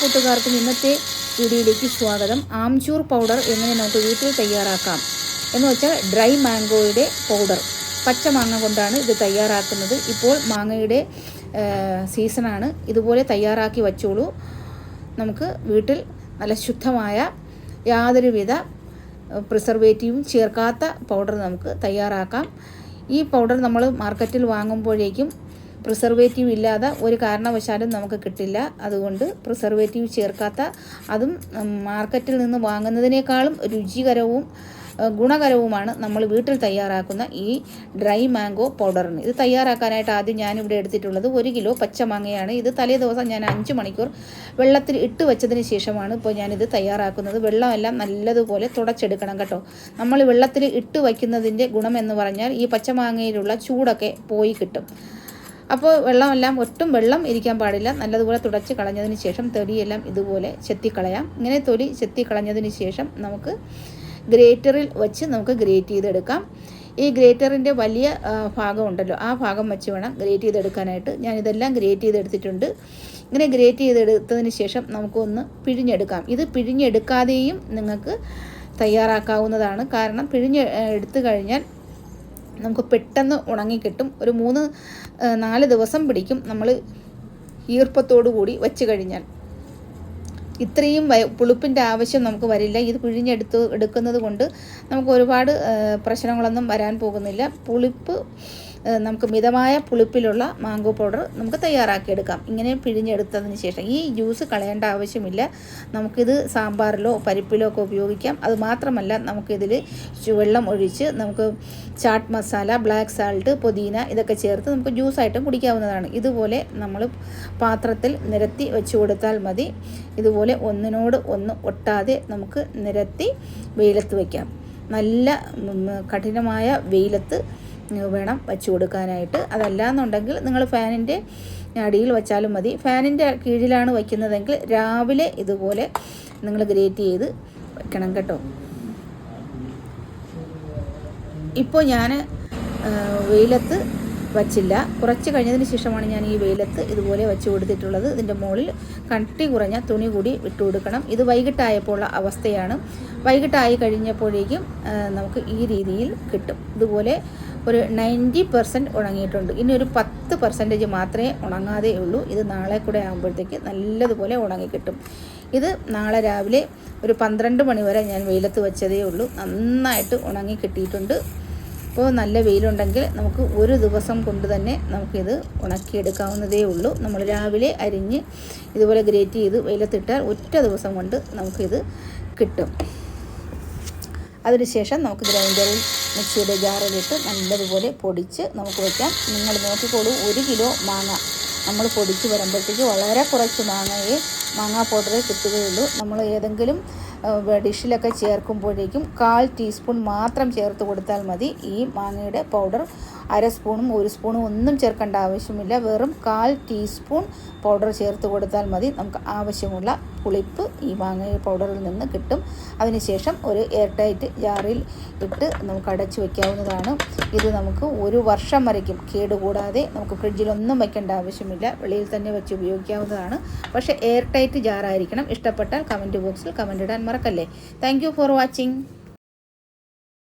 കൂട്ടുകാർക്കും ഇന്നത്തെ വീഡിയോയിലേക്ക് സ്വാഗതം. ആംചൂർ പൗഡർ എങ്ങനെ നമുക്ക് വീട്ടിൽ തയ്യാറാക്കാം? എന്ന് വെച്ചാൽ ഡ്രൈ മാംഗോയുടെ പൗഡർ. പച്ച മാങ്ങ കൊണ്ടാണ് ഇത് തയ്യാറാക്കുന്നത്. ഇപ്പോൾ മാങ്ങയുടെ സീസണാണ്. ഇതുപോലെ തയ്യാറാക്കി വച്ചോളൂ. നമുക്ക് വീട്ടിൽ നല്ല ശുദ്ധമായ യാതൊരുവിധ പ്രിസർവേറ്റീവും ചേർക്കാത്ത പൗഡർ നമുക്ക് തയ്യാറാക്കാം. ഈ പൗഡർ നമ്മൾ മാർക്കറ്റിൽ വാങ്ങുമ്പോഴേക്കും പ്രിസർവേറ്റീവ് ഇല്ലാതെ ഒരു കാരണവശാലും നമുക്ക് കിട്ടില്ല. അതുകൊണ്ട് പ്രിസർവേറ്റീവ് ചേർക്കാത്ത അതും മാർക്കറ്റിൽ നിന്ന് വാങ്ങുന്നതിനേക്കാളും രുചികരവും ഗുണകരവുമാണ് നമ്മൾ വീട്ടിൽ തയ്യാറാക്കുന്ന ഈ ഡ്രൈ മാംഗോ പൗഡറിന്. ഇത് തയ്യാറാക്കാനായിട്ട് ആദ്യം ഞാനിവിടെ എടുത്തിട്ടുള്ളത് ഒരു കിലോ പച്ചമാങ്ങയാണ്. ഇത് തലേ ദിവസം ഞാൻ അഞ്ച് മണിക്കൂർ വെള്ളത്തിൽ ഇട്ട് വെച്ചതിന് ശേഷമാണ് ഇപ്പോൾ ഞാനിത് തയ്യാറാക്കുന്നത്. വെള്ളമെല്ലാം നല്ലതുപോലെ തുടച്ചെടുക്കണം കേട്ടോ. നമ്മൾ വെള്ളത്തിൽ ഇട്ട് വയ്ക്കുന്നതിന്റെ ഗുണം എന്ന് പറഞ്ഞാൽ ഈ പച്ചമാങ്ങയിലുള്ള ചൂടൊക്കെ പോയി കിട്ടും. അപ്പോൾ വെള്ളമെല്ലാം ഒട്ടും വെള്ളം ഇരിക്കാൻ പാടില്ല. നല്ലതുപോലെ തുടച്ച് കളഞ്ഞതിന് ശേഷം തൊലിയെല്ലാം ഇതുപോലെ ചെത്തിക്കളയാം. ഇങ്ങനെ തൊലി ചെത്തിക്കളഞ്ഞതിന് ശേഷം നമുക്ക് ഗ്രേറ്ററിൽ വെച്ച് നമുക്ക് ഗ്രേറ്റ് ചെയ്തെടുക്കാം. ഈ ഗ്രേറ്ററിന്റെ വലിയ ഭാഗം ഉണ്ടല്ലോ ആ ഭാഗം വെച്ച് വേണം ഗ്രേറ്റ് ചെയ്തെടുക്കാനായിട്ട്. ഞാൻ ഇതെല്ലാം ഗ്രേറ്റ് ചെയ്തെടുത്തിട്ടുണ്ട്. ഇങ്ങനെ ഗ്രേറ്റ് ചെയ്തെടുത്തതിന് ശേഷം നമുക്കൊന്ന് പിഴിഞ്ഞെടുക്കാം. ഇത് പിഴിഞ്ഞെടുക്കാതെയും നിങ്ങൾക്ക് തയ്യാറാക്കാവുന്നതാണ്. കാരണം പിഴിഞ്ഞ് എടുത്തു കഴിഞ്ഞാൽ നമുക്ക് പെട്ടെന്ന് ഉണങ്ങിക്കിട്ടും ഒരു മൂന്ന് നാല് ദിവസം പിടിക്കും നമ്മൾ ഈർപ്പത്തോടു കൂടി വെച്ച് കഴിഞ്ഞാൽ. ഇത്രയും പുളിപ്പിന്റെ ആവശ്യം നമുക്ക് വരില്ല. ഇത് പിഴിഞ്ഞെടുത്ത് എടുക്കുന്നത് കൊണ്ട് നമുക്ക് ഒരുപാട് പ്രശ്നങ്ങളൊന്നും വരാൻ പോകുന്നില്ല. പുളിപ്പ് നമുക്ക് മിതമായ പുളിപ്പിലുള്ള മാംഗോ പൗഡർ നമുക്ക് തയ്യാറാക്കിയെടുക്കാം. ഇങ്ങനെ പിഴിഞ്ഞെടുത്തതിന് ശേഷം ഈ ജ്യൂസ് കളയേണ്ട ആവശ്യമില്ല. നമുക്കിത് സാമ്പാറിലോ പരിപ്പിലോ ഒക്കെ ഉപയോഗിക്കാം. അത് മാത്രമല്ല നമുക്കിതിൽ വെള്ളം ഒഴിച്ച് നമുക്ക് ചാട്ട് മസാല ബ്ലാക്ക് സാൾട്ട് പുതിന ഇതൊക്കെ ചേർത്ത് നമുക്ക് ജ്യൂസായിട്ടും കുടിക്കാവുന്നതാണ്. ഇതുപോലെ നമ്മൾ പാത്രത്തിൽ നിരത്തി വെച്ച് കൊടുത്താൽ മതി. ഇതുപോലെ ഒന്നിനോട് ഒന്ന് ഒട്ടാതെ നമുക്ക് നിരത്തി വെയിലത്ത് വയ്ക്കാം നല്ല കഠിനമായ വെയിലത്ത് വേണം വെച്ച് കൊടുക്കാനായിട്ട്. അതല്ല എന്നുണ്ടെങ്കിൽ നിങ്ങൾ ഫാനിന്റെ അടിയിൽ വെച്ചാലും മതി. ഫാനിന്റെ കീഴിലാണ് വയ്ക്കുന്നതെങ്കിൽ രാവിലെ ഇതുപോലെ നിങ്ങൾ ഗ്രേറ്റ് ചെയ്ത് വെക്കണം കേട്ടോ. ഇപ്പോൾ ഞാൻ വെയിലത്ത് വച്ചില്ല. കുറച്ച് കഴിഞ്ഞതിന് ശേഷമാണ് ഞാൻ ഈ വെയിലത്ത് ഇതുപോലെ വെച്ച് കൊടുത്തിട്ടുള്ളത്. ഇതിന്റെ മുകളിൽ കട്ടി കുറഞ്ഞ തുണി കൂടി ഇട്ട് കൊടുക്കണം. ഇത് വൈകിട്ടായപ്പോൾ അവസ്ഥയാണ്. വൈകിട്ടായി കഴിഞ്ഞപ്പോഴേക്കും നമുക്ക് ഈ രീതിയിൽ കിട്ടും. ഇതുപോലെ ഒരു നയന്റി പെർസെന്റ് ഉണങ്ങിയിട്ടുണ്ട്. ഇനി ഒരു പത്ത് പെർസെന്റേജ് മാത്രമേ ഉണങ്ങാതെ ഉള്ളൂ. ഇത് നാളെ കൂടെ ആകുമ്പോഴത്തേക്ക് നല്ലതുപോലെ ഉണങ്ങി കിട്ടും. ഇത് നാളെ രാവിലെ ഒരു പന്ത്രണ്ട് മണി വരെ ഞാൻ വെയിലത്ത് വെച്ചതേ ഉള്ളൂ. നന്നായിട്ട് ഉണങ്ങി കിട്ടിയിട്ടുണ്ട്. അപ്പോൾ നല്ല വെയിലുണ്ടെങ്കിൽ നമുക്ക് ഒരു ദിവസം കൊണ്ട് തന്നെ നമുക്കിത് ഉണക്കിയെടുക്കാവുന്നതേ ഉള്ളൂ. നമ്മൾ രാവിലെ അരിഞ്ഞ് ഇതുപോലെ ഗ്രേറ്റ് ചെയ്ത് വെയിലത്തിട്ടാൽ ഒറ്റ ദിവസം കൊണ്ട് നമുക്കിത് കിട്ടും. അതിനുശേഷം നമുക്ക് ഗ്രൈൻഡറിൽ മിക്സിയുടെ ജാറിലിട്ട് നല്ലതുപോലെ പൊടിച്ച് നമുക്ക് വയ്ക്കാം നിങ്ങൾ നോക്കിക്കോളൂ ഒരു കിലോ മാങ്ങ നമ്മൾ പൊടിച്ച് വരുമ്പോഴത്തേക്ക് വളരെ കുറച്ച് മാങ്ങയെ മാങ്ങാ പൗഡറേ കിട്ടുകയുള്ളൂ. നമ്മൾ ഏതെങ്കിലും ഡിഷിലൊക്കെ ചേർക്കുമ്പോഴേക്കും കാൽ ടീസ്പൂൺ മാത്രം ചേർത്ത് കൊടുത്താൽ മതി. ഈ മാങ്ങയുടെ പൗഡർ അര സ്പൂണും ഒരു സ്പൂണും ഒന്നും ചേർക്കേണ്ട ആവശ്യമില്ല. വെറും കാൽ ടീസ്പൂൺ പൗഡർ ചേർത്ത് കൊടുത്താൽ മതി. നമുക്ക് ആവശ്യമുള്ള പുളിപ്പ് ഈ മാങ്ങ പൗഡറിൽ നിന്ന് കിട്ടും. അതിനുശേഷം ഒരു എയർ ടൈറ്റ് ജാറിൽ ഇട്ട് നമുക്ക് അടച്ചു വയ്ക്കാവുന്നതാണ് ഇത് നമുക്ക് ഒരു വർഷം വരയ്ക്കും. കേടുകൂടാതെ നമുക്ക് ഫ്രിഡ്ജിലൊന്നും വയ്ക്കേണ്ട ആവശ്യമില്ല. വെളിയിൽ തന്നെ വെച്ച് ഉപയോഗിക്കാവുന്നതാണ്. പക്ഷേ എയർ ടൈറ്റ് ജാറായിരിക്കണം ഇഷ്ടപ്പെട്ടാൽ കമന്റ് ബോക്സിൽ കമന്റ് ഇടാൻ മറക്കല്ലേ. Thank for watching